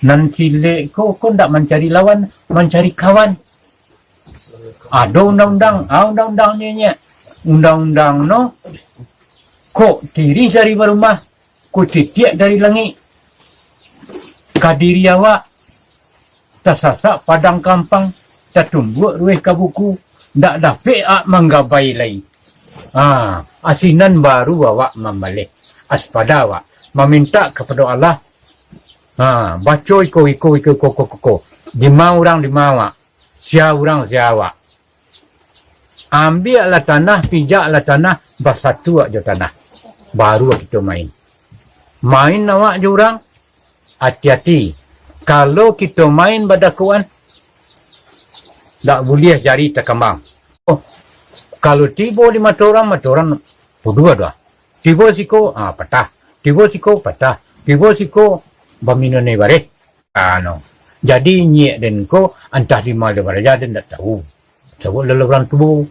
Nan cilik ko, ko ndak mencari lawan, mencari kawan. Ada undang-undang, ah undang-undangnya nya. Undang-undang no. Ko tiri dari rumah, ko titiak dari langit. Kadiri awak, tasasak padang kampang, tatumbuk ruih ke buku, ndak dapat ak menggabai lagi. Ah, asinan baru awak membalik. Aspada awak meminta kepada Allah. Ha, baca iko iko iko iko iko iko. Lima orang lima awak. Sia orang sia awak. Ambillah tanah, pijaklah tanah, bersatu aja tanah. Baru kita main. Main awak je orang. Hati-hati. Kalau kita main pada kawan, tak boleh jari terkembang. Oh, kalau tiba lima orang, mata orang berdua dah. Tiba siko, ah patah. Tiba siko, patah. Tiba siko, berminum ni bare. Ah, no. Jadi nyek dan ko, entah di mana beraja dan tak tahu. Sebab lelah orang tubuh,